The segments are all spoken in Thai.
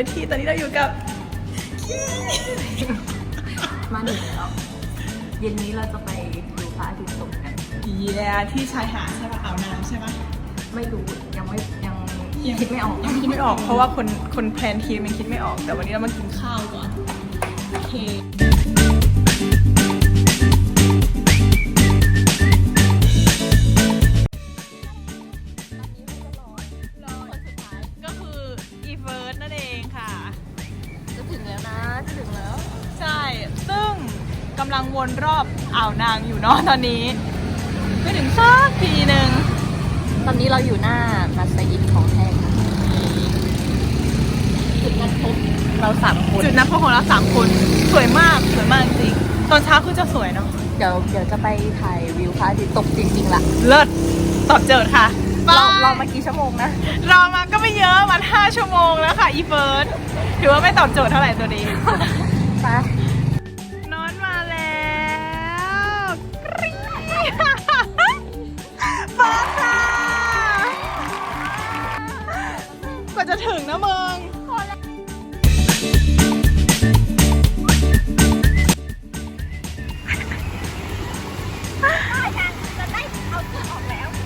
ยที่ตอนนี้เราอยู่กับ มาหนึ่งแล้ว เย็นนี้เราจะไปดูพระอาทิตย์ตกกัน เยียที่ชายหาดใช่ปะอ่าวนางใช่ปะ ไม่รู้ยังไม่ยังยัง คิดไม่ออกยังคิดไม่ออกเพราะว่าคนคนแพลนทีมมันคิดไม่ออก แต่วันนี้เรามากินข้าวก่อน โอเค กำลังวนรอบอ่าวนางอยู่เนาะตอนนี้ไม่ถึงสักทีหนึ่งตอนนี้เราอยู่หน้ามัสยิดของแท้ค่ะจุดนัดพบเราสามคนจุดนัดพบของเราสามคนสวยมากสวยมากจริงตอนเช้าคือจะสวยเนาะเดี๋ยวเดี๋ยวจะไปถ่ายวิวพระอาทิตย์ตกจริงๆล่ะเลิศตอบโจทย์ค่ะเราบยเรามากี่ชั่วโมงนะรอมาก็ไม่เยอะมันห้าชั่วโมงแล้วค่ะอีเฟิร์สถือว่าไม่ตอบโจทย์เท่าไหร่ตัวนี้ไป จะถึงนะมึง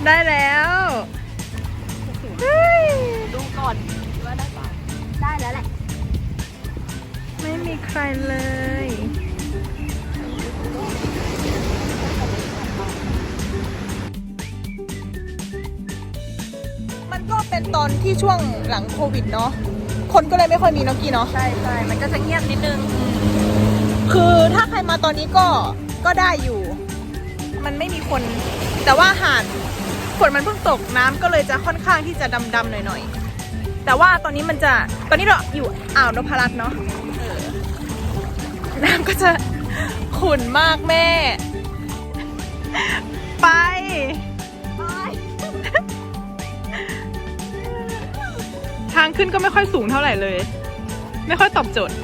ได้แล้วเฮ้ยดูก่อนว่าได้ป่ะได้แล้วแหละ ไม่มีใครเลย ตอนที่ช่วงหลังโควิดเนาะคนก็เลยไม่ค่อยมีเนาะกี้เนาะใช่ใช่มันก็จะเงียบนิดนึง คือถ้าใครมาตอนนี้ก็ก็ได้อยู่ มันไม่มีคน แต่ว่าหาดฝนมันเพิ่งตกน้ำก็เลยจะค่อนข้างที่จะดำๆหน่อยๆ แต่ว่าตอนนี้มันจะตอนนี้เราอยู่อ่าวนพรัตน์เนาะเออน้ำก็จะขุ่นมากแม่ ไปางขึ้นก็ไม่ค่อยสูงเท่าไหร่เลย ไม่ค่อยตอบโจทย์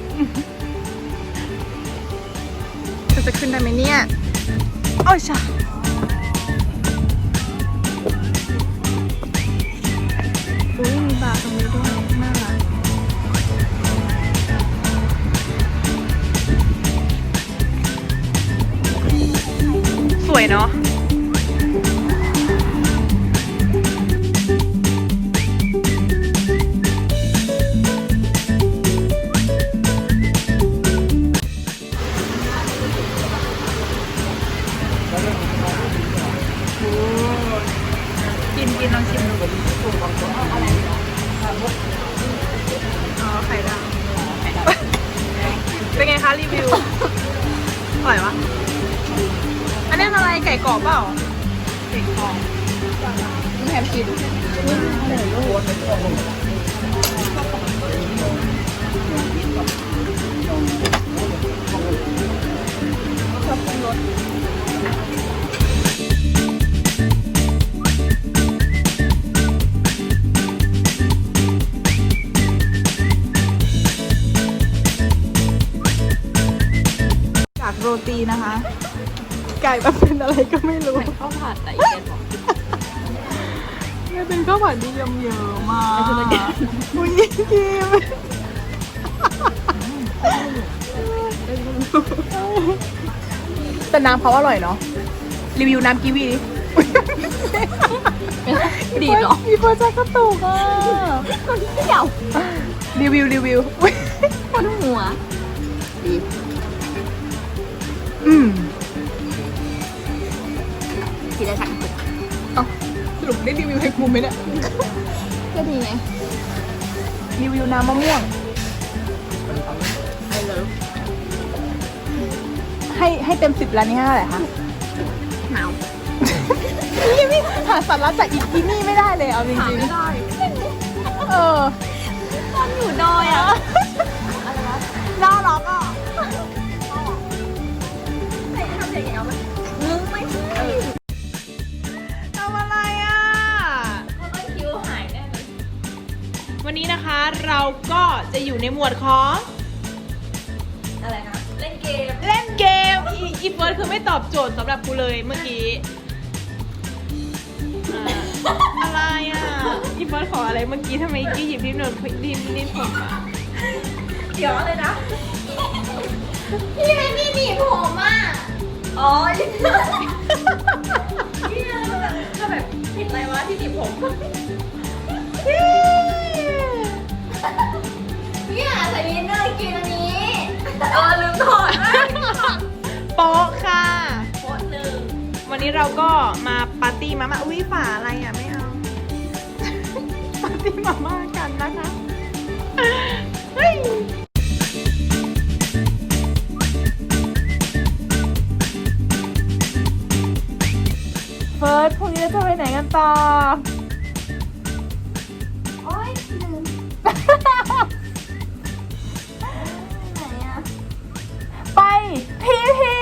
จะจะขึ้นได้ไหมเนี่ยโอ้ยชาอุ้ยมีบาร์ตรงนี้ด้วยน่ารักสวยเนาะ รีวิว อร่อยวะ อันนี้อะไรไก่กรอบเปล่า ไก่กรอบมึงแฮมกินชอบปรุงรส ตีนะคะ ไก่แบบเป็นอะไรก็ไม่รู้ ข้าวผัดแต่อีเดนบอก มันเป็นข้าวผัดที่เยิ้มๆมากไอ้ธุรกิจอุ้ยกิมแต่น้ำเขาอร่อยเนาะ รีวิวน้ำกีวีดิดีเหรอมีโปรเจกต์กระตุกอะ เดี่ยวรีวิวรีวิวอุ๊ยคนหัว ดี อืมกินได้ทั้งเอ้าสรุปได้รีวิวให้กูไหมเนี่ยก็ดีไงรีวิวน้ำมะม่วงไอเลิฟให้ให้เต็มสิบร้านนี้ให้เท่าไหร่คะหนาวนี่ไม่หาสาระจากอีกที่นี่ไม่ได้เลยเอาจริหางไม่ได้ๆเออ ตอนอยู่ดอยอะน่ารักอะ เราก็จะอยู่ในหมวดของ อะไรนะ เล่นเกม เล่นเกมอีอีเฟิร์สคือไม่ตอบโจทย์สำหรับกูเลยเมื่อกี้อ่าอะไรอะอีเฟิร์สขออะไรเมื่อกี้ทำไมอีกี้หยิบนิ้วหนึ่งนิ้วนิ้วผมมาเดี๋ยวเลยนะ พี่ไอ้นี่หนีบผมอะอ๋อยังนี่เราแบบเราแบบผิดอะไรวะที่หนีบผม นเลยกินอันนี้ เออลืมถอดนะโป๊ะค่ะ โพสต์หนึ่งวันนี้เราก็มาปาร์ตี้มาม่าอุ้ยฝาอะไรอะไม่เอา ปาร์ตี้มาม่ากันนะคะเฮ้ยเฟิร์สพรุ่งนี้เราจะไปไหนกันต่อ พีพี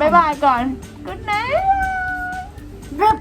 บายบายก่อน good night รึบ